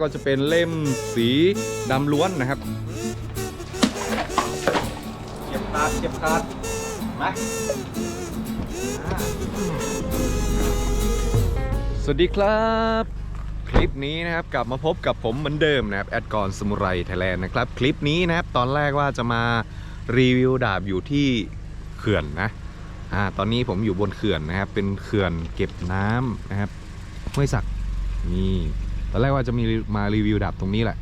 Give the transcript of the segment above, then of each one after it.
ก็จะเป็นเล่มสีดำล้วนนะครับ เก็บคาดเก็บคาดมาสวัสดีครับ คลิปนี้นะครับกลับมาพบกับผมเหมือนเดิมนะครับแอดกอนสมุไรไทยแลนด์นะครับ คลิปนี้นะครับตอนแรกว่าจะมารีวิวดาบอยู่ที่เขื่อนนะอ่าตอนนี้ผมอยู่บนเขื่อนนะครับ เป็นเขื่อนเก็บน้ำนะครับห้วยสักนี่ อนแรกว่าจะมีมารีวิวดาบตรงนี้แหละ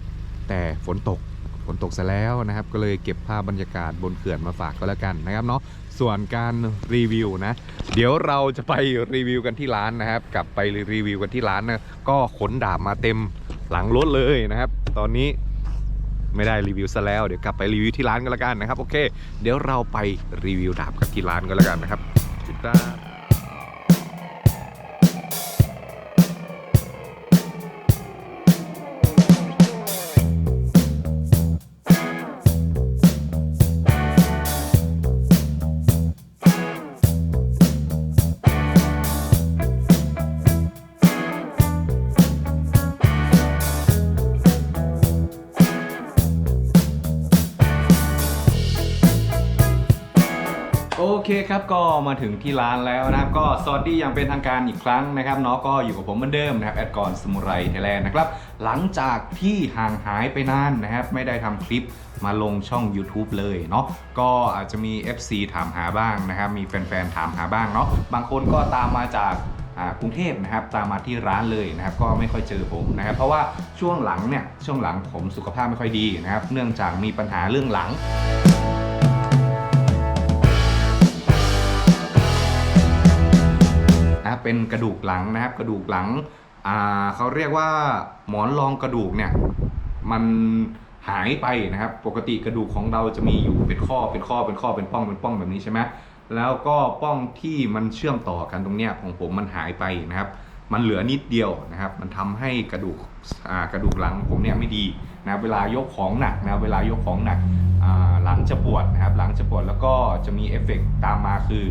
แต่ฝนตกฝนตกซะแล้วนะครับ ก็เลยเก็บภาพบรรยากาศบนเขื่อนมาฝากก็แล้วกันนะครับเนาะส่วนการรีวิวนะ เดี๋ยวเราจะไปรีวิวกันที่ร้านนะครับ กลับไปรีวิวกันที่ร้านนะก็ขนดาบมาเต็มหลังรถเลยนะครับ ตอนนี้ไม่ได้รีวิวซะแล้วเดี๋ยวกลับไปรีวิวที่ร้านกันแล้วกันนะครับโอเค เดี๋ยวเราไปรีวิวดาบกันที่ร้านกันแล้วกันนะครับติดตา คครับก็มาถึงที่ร้านแล้วนะครับ ก็สวัสดีอย่างเป็นทางการอีกครั้งนะครับเนาะก็อยู่กับผมเหมือนเดิมนะครับแอดกอนสมุไรไทยแลนด์นะครับ หลังจากที่ห่างหายไปนานนะครับ ไม่ได้ทำคลิปมาลงช่อง YouTube เลยเนาะก็อาจจะมี FC ถามหาบ้างนะครับ มีแฟนๆถามหาบ้างเนาะบางคนก็ตามมาจากกรุงเทพนะครับตามมาที่ร้านเลยนะครับก็ไม่ค่อยเจอผมนะครับเพราะว่าช่วงหลังเนี่ยช่วงหลังผมสุขภาพไม่ค่อยดีนะครับเนื่องจากมีปัญหาเรื่องหลัง นะครับเป็นกระดูกหลังนะครับ กระดูกหลังเขาเรียกว่าหมอนรองกระดูกเนี่ยมันหายไปนะครับ ปกติกระดูกของเราจะมีอยู่เป็นข้อเป็นข้อเป็นข้อเป็นป้องเป็นป้องแบบนี้ใช่ไหมแล้วก็ป้องที่มันเชื่อมต่อกันตรงเนี้ยของผมมันหายไปนะครับ มันเหลือนิดเดียวนะครับ มันทำให้กระดูกกระดูกหลังผมเนี่ยไม่ดีนะเวลายกของหนักนะเวลายกของหนักหลังจะปวดนะครับ หลังจะปวดแล้วก็จะมีเอฟเฟกต์ตามมาคือ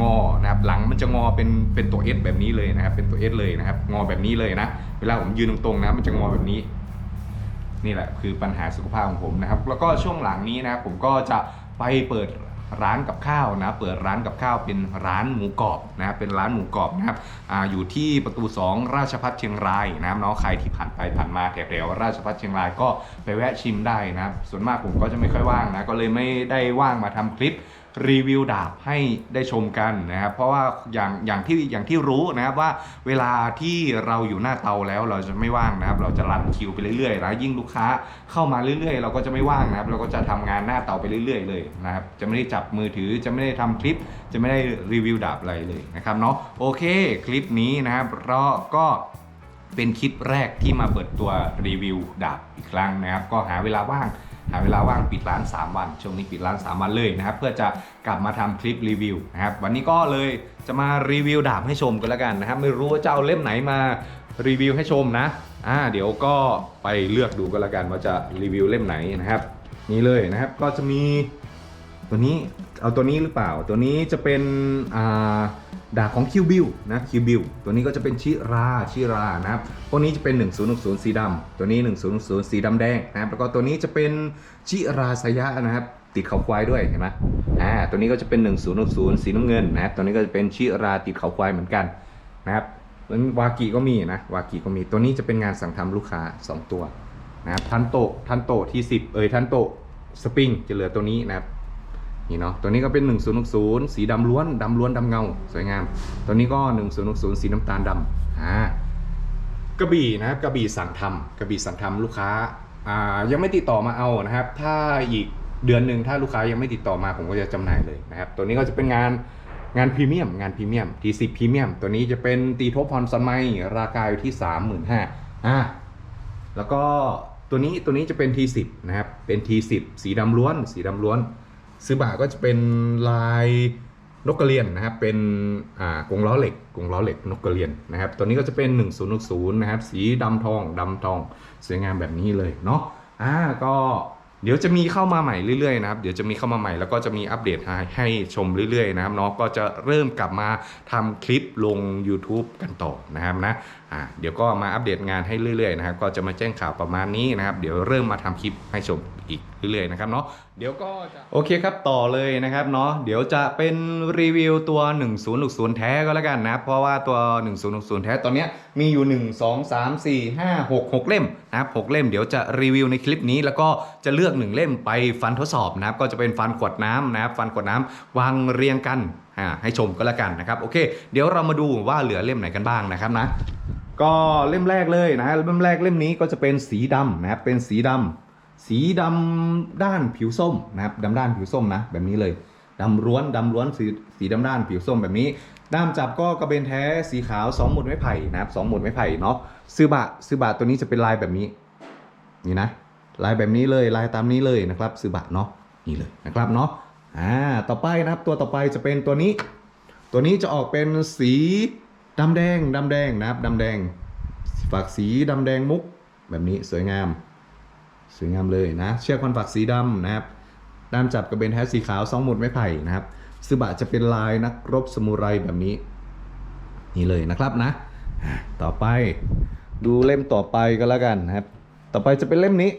งอนะครับหลังมันจะงอเป็นเป็นตัว S แบบนี้เลยนะครับ เป็นตัว S เลยนะครับ งอแบบนี้เลยนะ เวลาผมยืนตรงๆนะมันจะงอแบบนี้ นี่แหละคือปัญหาสุขภาพของผมนะครับ แล้วก็ช่วงหลังนี้นะครับผมก็จะไปเปิดร้านกับข้าวนะ เปิดร้านกับข้าวเป็นร้านหมูกรอบนะครับเป็นร้านหมูกรอบนะครับออยู่ที่ประตู 2 ราชพัฒเชียงรายนะครับเนาะใครที่ผ่านไปผ่านมาแถวๆราชพัฒเชียงรายก็ไปแวะชิมได้นะครับส่วนมากผมก็จะไม่ค่อยว่างนะก็เลยไม่ได้ว่างมาทำคลิป รีวิวดาบให้ได้ชมกันนะครับเพราะว่าอย่างอย่างที่อย่างที่รู้นะครับว่าเวลาที่เราอยู่หน้าเตาแล้วเราจะไม่ว่างนะครับ เราจะรันคิวไปเรื่อยๆนะยิ่งลูกค้าเข้ามาเรื่อยๆ เราก็จะไม่ว่างนะครับเราก็จะทำงานหน้าเตาไปเรื่อยๆ เลยนะครับจะไม่ได้จับมือถือจะไม่ได้ทำคลิป จะไม่ได้รีวิวดาบอะไรเลยนะครับเนาะโอเคคลิปนี้นะครับเราก็เป็นคลิปแรกที่มาเปิดตัวรีวิวดาบอีกครั้งนะครับ ก็หาเวลาว่าง หาเวลาว่างปิดร้าน 3 วัน ช่วงนี้ปิดร้าน 3 วันเลยนะครับ เพื่อจะกลับมาทำคลิปรีวิวนะครับ วันนี้ก็เลยจะมารีวิวดาบให้ชมกันแล้วกันนะครับ ไม่รู้ว่าจะเอาเล่มไหนมารีวิวให้ชมนะ อ่า เดี๋ยวก็ไปเลือกดูกันแล้วกันว่าจะรีวิวเล่มไหนนะครับ นี่เลยนะครับ ก็จะมีตัวนี้ เอาตัวนี้หรือเปล่า ตัวนี้จะเป็น อ่า ดาบของคิวบิลนะคิวบิลตัวนี้ก็จะเป็นชิราชิรานะครับพวกนี้จะเป็น 1060 สีดำตัวนี้ 1060 สีดำแดงนะครับแล้วก็ตัวนี้จะเป็นชิราสยะนะครับติดเขาควายด้วยเห็นไหมอ่าตัวนี้ก็จะเป็น 1060 สีน้ำเงินนะครับตัวนี้ก็จะเป็นชิราติดเขาควายเหมือนกันนะครับแล้ววากิก็มีนะวากิก็มีตัวนี้จะเป็นงานสั่งทำลูกค้า 2 ตัวนะครับทันโตทันโตที่ 10 เอ้ยทันโตสปริงจะเหลือตัวนี้นะครับ นี่เนาะตัวนี้ก็เป็น 1060 สีดำล้วนดำล้วนดำเงา สวยงาม ตัวนี้ก็ 1060 สีน้ำตาลดำอ่ากระบี่นะครับกระบี่สั่งทำกระบี่สั่งทำลูกค้าอ่ายังไม่ติดต่อมาเอานะครับ ถ้าอีกเดือนหนึ่งถ้าลูกค้ายังไม่ติดต่อมาผมก็จะจำหน่ายเลยนะครับ ตัวนี้ก็จะเป็นงานงานพรีเมียมงานพรีเมียม T10 พรีเมียมตัวนี้จะเป็นตีทบพรซันไมราคาอยู่ที่ 35,000อ่าแล้วก็ตัวนี้ตัวนี้จะเป็น T10 นะครับเป็น T10 สีดำล้วน สีดำล้วน ซื้อบาก็จะเป็นลายนกกระเรียนนะครับ เป็นอ่ากรงล้อเหล็กกรงล้อเหล็กนกกระเรียนนะครับ ตัวนี้ก็จะเป็น 1060นะครับ สีดำทองดำทองสวยงามแบบนี้เลยเนาะ อ่า ก็เดี๋ยวจะมีเข้ามาใหม่เรื่อยๆนะครับ เดี๋ยวจะมีเข้ามาใหม่แล้วก็จะมีอัปเดตให้ให้ชมเรื่อยๆนะครับเนาะ ก็จะเริ่มกลับมาทำคลิปลง YouTube กันต่อนะครับนะ อ่า เดี๋ยวก็มาอัปเดตงานให้เรื่อยๆนะครับ ก็จะมาแจ้งข่าวประมาณนี้นะครับ เดี๋ยวเริ่มมาทำคลิปให้ชมอีก เรื่อยๆนะครับเนาะเดี๋ยวก็จะโอเคครับต่อเลยนะครับเนาะเดี๋ยวจะเป็นรีวิวตัว 1060 แท้ก็แล้วกันนะเพราะว่าตัว 1060 แท้ตอนเนี้ยมีอยู่ 1 2 3 4 5 6 6 เล่มนะครับ6เล่มเดี๋ยวจะรีวิวในคลิปนี้ แล้วก็จะเลือก 1 เล่มไปฟันทดสอบนะครับก็จะเป็นฟันขวดน้ำนะครับฟันขวดน้ำวางเรียงกันอ่าให้ชมก็แล้วกันนะครับโอเค เดี๋ยวเรามาดูว่าเหลือเล่มไหนกันบ้างนะครับนะก็เล่มแรกเลยนะฮะเล่มแรกเล่มนี้ก็จะเป็นสีดำนะครับเป็นสีดำ สีดำด้านผิวส้มนะครับดำด้านผิวส้มนะแบบนี้เลยดำล้วนดำล้วนสีสีดำด้านผิวส้มแบบนี้ด้ามจับก็กระเบนแท้สีขาวสองหมุดไม้ไผ่นะครับสองหมุดไม้ไผ่เนาะซื้อบะซื้อบะตัวนี้จะเป็นลายแบบนี้ นี่นะ ลายแบบนี้เลยลายตามนี้เลยนะครับซื้อบะเนาะนี่เลยนะครับเนาะอ่าต่อไปนะครับตัวต่อไปจะเป็นตัวนี้ ตัวนี้จะออกเป็นสีดำแดงดำแดงนะครับดำแดงฝักสีดำแดงมุกแบบนี้สวยงาม สวยงามเลยนะ เชือกพันฝักสีดำนะครับด้ามจับกระเบนแท้สีขาวสองหมุดไม้ไผ่นะครับซึบะจะเป็นลายนักรบสมุไรแบบนี้ นี่เลยนะครับนะ ต่อไปดูเล่มต่อไปก็แล้วกันนะครับ ต่อไปจะเป็นเล่มนี้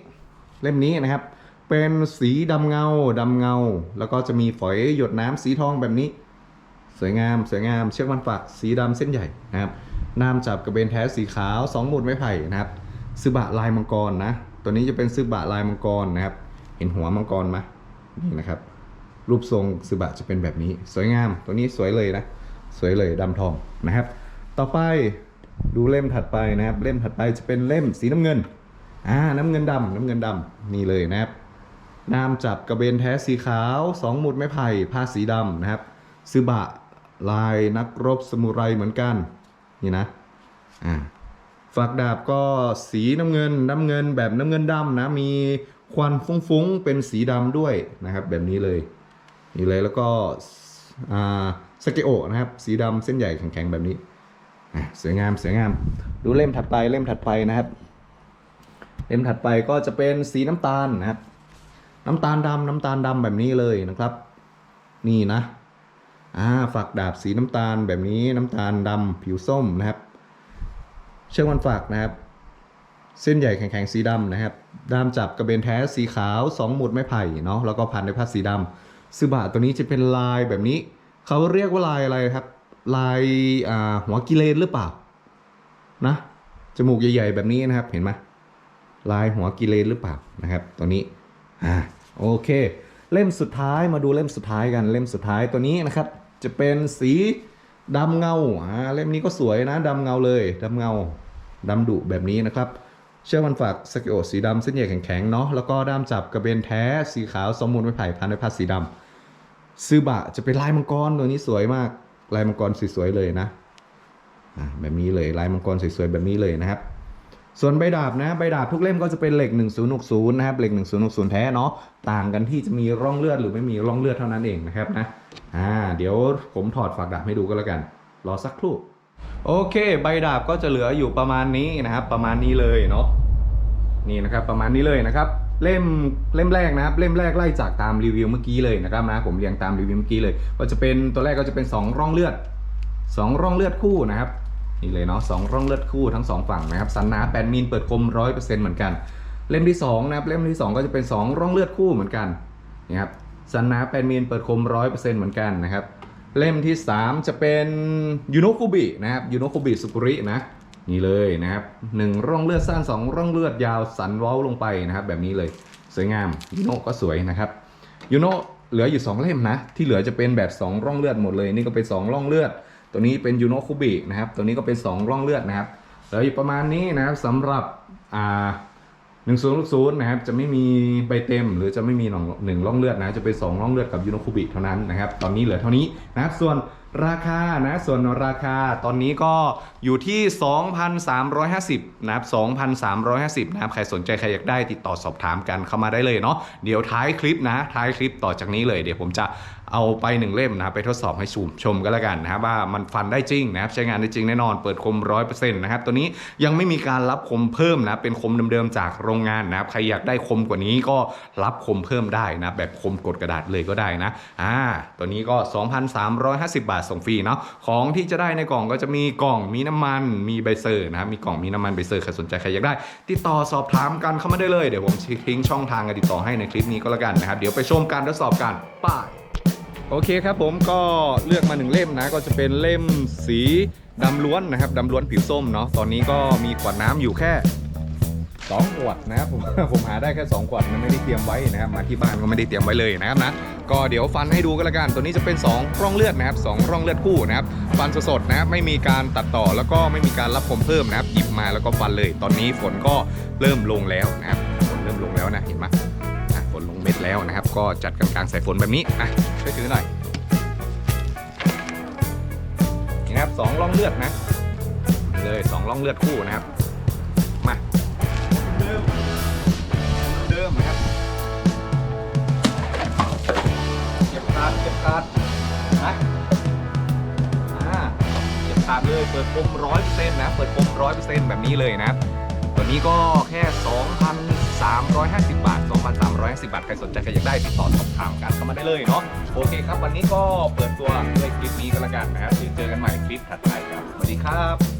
เล่มนี้นะครับ เป็นสีดำเงาดำเงา แล้วก็จะมีฝอยหยดน้ำสีทองแบบนี้ สวยงามสวยงามเชือกมันฝักสีดำเส้นใหญ่นะครับน้ำจับกระเบนแท้สีขาวสองหมุดไม้ไผ่นะครับซึบะลายมังกรนะ ตัวนี้จะเป็นซึบะลายมังกรนะครับ เห็นหัวมังกรไหมนี่นะครับ รูปทรงซึบะจะเป็นแบบนี้ สวยงาม ตัวนี้สวยเลยนะ สวยเลยดำทองนะครับ ต่อไปดูเล่มถัดไปนะครับ เล่มถัดไปจะเป็นเล่มสีน้ำเงิน อ่า น้ำเงินดำน้ำเงินดำนี่เลยนะครับน้ำจับกระเบนแท้สีขาวสองหมุดไม้ไผ่ผ้าสีดำนะครับซึบะลายนักรบสมุไรเหมือนกัน นี่นะ อ่า ฝักดาบก็สีน้ำเงินน้ำเงินแบบน้ำเงินดำนะมีควันฟุ้งๆเป็นสีดำด้วยนะครับ แบบนี้เลยนี่เลยแล้วก็สเกโอนะครับ สีดำเส้นใหญ่แข็งๆแบบนี้สวยงามสวยงาม ดูเล่มถัดไปเล่มถัดไปนะครับ เล่มถัดไปก็จะเป็นสีน้ำตาลนะครับ น้ำตาลดำน้ำตาลดำแบบนี้เลยนะครับ นี่นะอ่าฝักดาบสีน้ำตาลแบบนี้น้ำตาลดำผิวส้มนะครับ เชือกมันฝักนะครับ เส้นใหญ่แข็งๆสีดำนะครับ ด้ามจับกระเบนแท้สีขาวสองหมุดไม้ไผ่เนาะแล้วก็พันด้วยผ้าสีดำซึบะตัวนี้จะเป็นลายแบบนี้ เขาเรียกว่าลายอะไรครับ ลายาหัวกิเลนหรือเปล่านะจมูกใหญ่ๆแบบนี้นะครับเห็นไหมลายหัวกิเลนหรือเปล่านะครับ ตัวนี้อ่าโอเค เล่มสุดท้ายมาดูเล่มสุดท้ายกันเล่มสุดท้ายตัวนี้นะครับ จะเป็นสี ดำเงาอ่าเล่มนี้ก็สวยนะดำเงาเลยดำเงาดำดุแบบนี้นะครับ เชือกมันฝากสกิโอสีดำเส้นใหญ่แข็งๆเนาะแล้วก็ด้ามจับกระเบนแท้สีขาวสมมูลไม้ไผ่พันด้วยผ้าสีดำซือบะจะเป็นลายมังกรตัวนี้สวยมาก ลายมังกรสวยๆเลยนะอ่าแบบนี้เลยลายมังกรสวยๆแบบนี้เลยนะครับ ส่วนใบดาบนะใบดาบทุกเล่มก็จะเป็นเหล็ก 1060 นะครับเหล็ก 1060 แท้เนาะต่างกันที่จะมีร่องเลือดหรือไม่มีร่องเลือดเท่านั้นเองนะครับนะ อ่าเดี๋ยวผมถอดฝากดาบให้ดูก็แล้วกัน รอสักครู่ โอเค ใบดาบก็จะเหลืออยู่ประมาณนี้นะครับ ประมาณนี้เลยเนาะนี่นะครับประมาณนี้เลยนะครับเล่มเล่มแรกนะครับ เล่มแรกไล่จากตามรีวิวเมื่อกี้เลยนะครับนะผมเรียงตามรีวิวเมื่อกี้เลย ก็จะเป็นตัวแรกก็จะเป็นสองร่องเลือดสองร่องเลือดคู่นะครับนี่เลยเนาะสองร่องเลือดคู่ทั้งสองฝั่งนะครับสันหนา8มิลเปิดคมร้อยเปอร์เซ็นต์เหมือนกัน เล่มที่สองนะครับเล่มที่สองก็จะเป็นสองร่องเลือดคู่เหมือนกันนี่ครับ สันหนา8มิลเปิดคมร้อยเปอร์เซ็นต์เหมือนกันนะครับ เล่มที่ 3 จะเป็นยูโนคุบินะครับยูโนคุบิสุกุรินะนี่เลยนะครับหนึ่งร่องเลือดสั้นสองร่องเลือดยาวสันเว้าลงไปนะครับ แบบนี้เลยสวยงามยูโนก็สวยนะครับยูโนเหลืออยู่ 2 เล่มนะ ที่เหลือจะเป็นแบบ 2 ร่องเลือดหมดเลย นี่ก็เป็น 2 ร่องเลือด ตัวนี้เป็นยูโนคุบินะครับ ตัวนี้ก็เป็น 2 ร่องเลือดนะครับ เหลืออยู่ประมาณนี้นะครับสำหรับอ่า หนึ่งศูนย์ศูนย์นะครับจะไม่มีใบเต็มหรือจะไม่มีหนึ่งหนึ่งร่องเลือดนะจะเป็นสองร่องเลือดกับยูโนคุบิเท่านั้นนะครับตอนนี้เหลือเท่านี้นะครับส่วนราคานะส่วนราคาตอนนี้ก็อยู่ที่ 2,350นะครับ2,350นะครับใครสนใจใครอยากได้ติดต่อสอบถามกันเข้ามาได้เลยเนาะเดี๋ยวท้ายคลิปนะท้ายคลิปต่อจากนี้เลยเดี๋ยวผมจะเอาไปหนึ่งเล่มนะครับไปทดสอบให้ชมชมกันแล้วกันนะครับว่ามันฟันได้จริงนะครับใช้งานได้จริงแน่นอนเปิดคมร้อยเปอร์เซ็นต์นะครับตัวนี้ยังไม่มีการรับคมเพิ่มนะเป็นคมเดิมๆจากโรงงานนะครับใครอยากได้คมกว่านี้ก็รับคมเพิ่มได้นะแบบคมกดกระดาษเลยก็ได้นะอ่าตัวนี้ก็ 2,350 บาทส่งฟรีเนาะของที่จะได้ในกล่องก็จะมีกล่องมีน้ำมันมีใบเซอร์นะครับมีกล่องมีน้ำมันใบเซอร์ใครสนใจใครอยากได้ ติดต่อสอบถามกันเข้ามาได้เลยเดี๋ยวผมทิ้งช่องทางการติดต่อให้ในคลิปนี้ก็แล้วกันนะครับเดี๋ยวไปชมการทดสอบกันป้าย โอเคครับผมก็เลือกมาหนึ่งเล่มนะก็จะเป็นเล่มสีดำล้วนนะครับดำล้วนผิวส้มเนาะตอนนี้ก็มีขวดน้ำอยู่แค่2ขวดนะครับผมผมหาได้แค่2ขวดมันไม่ได้เตรียมไว้นะครับมาที่บ้านก็ไม่ได้เตรียมไว้เลยนะครับนะก็เดี๋ยวฟันให้ดูกันละกันตัวนี้จะเป็น 2 ร่องเลือดนะครับสองร่องเลือดคู่นะครับฟันสดๆนะครับไม่มีการตัดต่อแล้วก็ไม่มีการรับคมเพิ่มนะครับหยิบมาแล้วก็ฟันเลย ตอนนี้ฝนก็เริ่มลงแล้วนะครับฝนเริ่มลงแล้วนะเห็นไหม เม็ดแล้วนะครับ ก็จัดกลางๆสายฝนแบบนี้อะช่วยถือหน่อยนี่นะครับสองร่องเลือดนะ เลยสองร่องเลือดคู่นะครับ มาเดิมเดิมนะครับเก็บคาดเก็บคาดนะอ่าเก็บขาดเลยเปิดคมร้อยเปอร์เซ็นต์นะเปิดคมร้อยเปอร์เซ็นต์แบบนี้เลยนะครับตัวนี้ก็แค่2,350บาท 50 บาท ใครสนใจใครอยากได้ติดต่อสอบถามกันเข้ามาได้เลยเนาะโอเคครับ วันนี้ก็เปิดตัวด้วยคลิปนี้ก็แล้วกันนะครับเดี๋ยวเจอกันใหม่คลิปถัดไปครับสวัสดีครับ